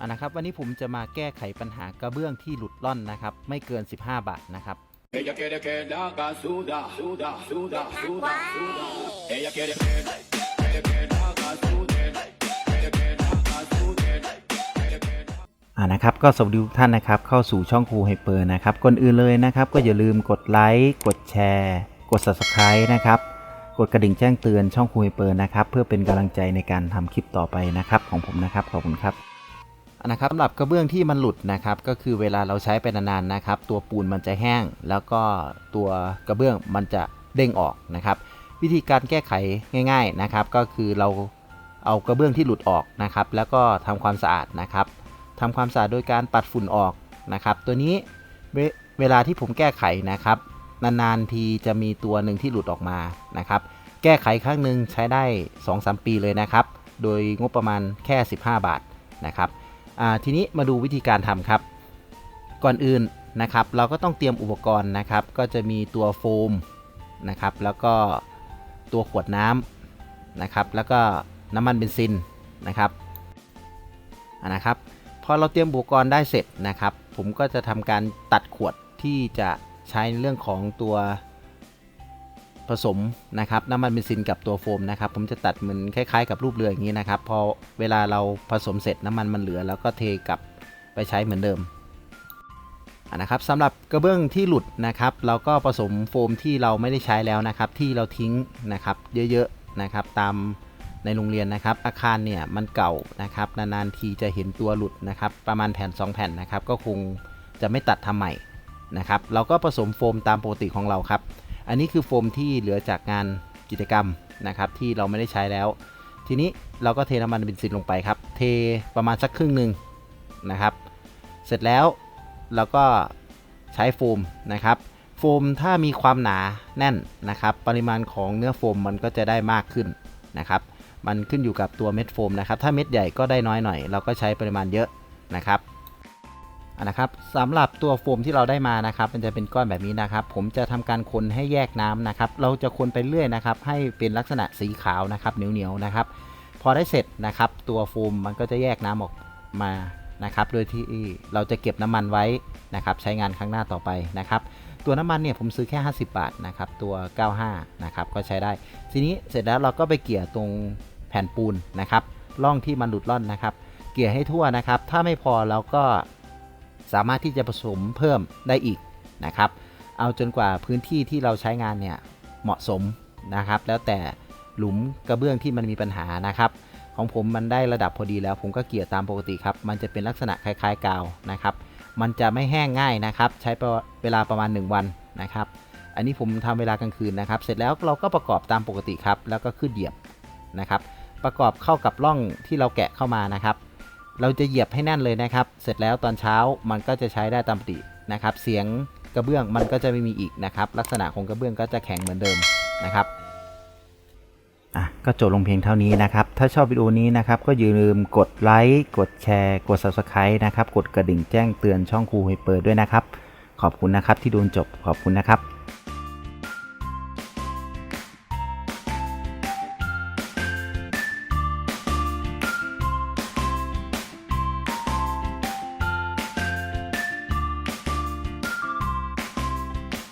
อะนะครับวันนี้ผมจะมาแก้ไขปัญหากระเบื้องที่หลุดล่อนนะครับ ไม่เกิน 15 บาทนะครับ Ella quiere quedar suda, suda, suda, suda, suda. Ella quiere que, quiere quedar sude, quiere quedar suda. อ่านะครับก็สวัสดีทุกท่านนะครับเข้าสู่ช่องครูไฮเปอร์นะครับก่อนอื่นเลยนะครับ ก็อย่าลืมกดไลค์กดแชร์ กด subscribe นะครับ กดกระดิ่งแจ้งเตือนช่องครูไฮเปอร์นะครับ เพื่อเป็นกำลังใจในการทำคลิปต่อไปนะครับของผมนะครับขอบคุณครับ นะครับสำหรับกระเบื้องที่มันหลุดนะครับ ก็คือเวลาเราใช้ไปนานๆนะครับ ตัวปูนมันจะแห้ง แล้วก็ตัวกระเบื้องมันจะเด้งออกนะครับ วิธีการแก้ไขง่าย ๆนะครับ ก็คือเราเอากระเบื้องที่หลุดออกนะครับ แล้วก็ทำความสะอาดนะครับทำความสะอาดโดยการปัดฝุ่นออกนะครับ ตัวนี้เวเวลาที่ผมแก้ไขนะครับ นานๆทีจะมีตัวหนึ่งที่หลุดออกมานะครับ แก้ไขครั้งหนึ่งใช้ได้ 2-3 ปีเลยนะครับ โดยงบประมาณแค่ 15 บาทนะครับ ทีนี้มาดูวิธีการทำครับ ก่อนอื่นนะครับ เราก็ต้องเตรียมอุปกรณ์นะครับ ก็จะมีตัวโฟมนะครับ แล้วก็ตัวขวดน้ำนะครับ แล้วก็น้ำมันเบนซินนะครับนะครับ พอเราเตรียมอุปกรณ์ได้เสร็จนะครับ ผมก็จะทำการตัดขวดที่จะใช้ในเรื่องของตัว ผสมนะครับน้ำมันเบนซินกับตัวโฟมนะครับผมจะตัดเหมือนคล้ายๆ กับรูปเรืออย่างนี้นะครับพอเวลาเราผสมเสร็จน้ำมันมันเหลือ แล้วก็เทกลับไปใช้เหมือนเดิมะนะครับสำหรับกระเบื้องที่หลุดนะครับ เราก็ผสมโฟมที่เราไม่ได้ใช้แล้วนะครับ ที่เราทิ้งนะครับเยอะๆนะครับ ตามในโรงเรียนนะครับ อาคารเนี่ยมันเก่านะครับนานๆทีจะเห็นตัวหลุดนะครับ ประมาณแผ่น 2 แผ่นนะครับ ก็คงจะไม่ตัดทำใหม่นะครับ เราก็ผสมโฟมตามปกติของเราครับ อันนี้คือโฟมที่เหลือจากงานกิจกรรมนะครับที่เราไม่ได้ใช้แล้ว ทีนี้เราก็เทน้ำมันเบนซินลงไปครับ เทประมาณสักครึ่งหนึ่งนะครับ เสร็จแล้วเราก็ใช้โฟมนะครับ โฟมถ้ามีความหนาแน่นนะครับ ปริมาณของเนื้อโฟมมันก็จะได้มากขึ้นนะครับ มันขึ้นอยู่กับตัวเม็ดโฟมนะครับ ถ้าเม็ดใหญ่ก็ได้น้อยหน่อย เราก็ใช้ปริมาณเยอะนะครับ นะครับสำหรับตัวโฟมที่เราได้มานะครับมันจะเป็นก้อนแบบนี้นะครับ ผมจะทำการคนให้แยกน้ำนะครับ เราจะคนไปเรื่อยนะครับ ให้เป็นลักษณะสีขาวนะครับเหนียวๆนะครับ พอได้เสร็จนะครับ ตัวโฟมมันก็จะแยกน้ำออกมานะครับ โดยที่เราจะเก็บน้ำมันไว้นะครับ ใช้งานครั้งหน้าต่อไปนะครับ ตัวน้ำมันเนี่ยผมซื้อแค่ 50 บาทนะครับ ตัว 95 นะครับ ก็ใช้ได้ ทีนี้เสร็จแล้วเราก็ไปเกี่ยตรงแผ่นปูนนะครับร่องที่มันหลุดร่อนนะครับ เกี่ยให้ทั่วนะครับ ถ้าไม่พอเราก็ สามารถที่จะผสมเพิ่มได้อีกนะครับ เอาจนกว่าพื้นที่ที่เราใช้งานเนี่ยเหมาะสมนะครับ แล้วแต่หลุมกระเบื้องที่มันมีปัญหานะครับ ของผมมันได้ระดับพอดีแล้ว ผมก็เกี่ยตามปกติครับ มันจะเป็นลักษณะคล้ายๆกาวนะครับ มันจะไม่แห้งง่ายนะครับ ใช้เวลาประมาณ 1 วันนะครับ อันนี้ผมทำเวลากลางคืนนะครับ เสร็จแล้วเราก็ประกอบตามปกติครับ แล้วก็ขึ้นเหยียบนะครับ ประกอบเข้ากับร่องที่เราแกะเข้ามานะครับ เราจะเหยียบให้แน่นเลยนะครับ เสร็จแล้วตอนเช้ามันก็จะใช้ได้ตามปกตินะครับ เสียงกระเบื้องมันก็จะไม่มีอีกนะครับ ลักษณะของกระเบื้องก็จะแข็งเหมือนเดิมนะครับอะก็จบลงเพียงเท่านี้นะครับ ถ้าชอบวิดีโอนี้นะครับ ก็อย่าลืมกดไลค์กดแชร์ กด Subscribe นะครับ กดกระดิ่งแจ้งเตือนช่องครูไฮเปิดด้วยนะครับ ขอบคุณนะครับที่ดูจนจบขอบคุณนะครับ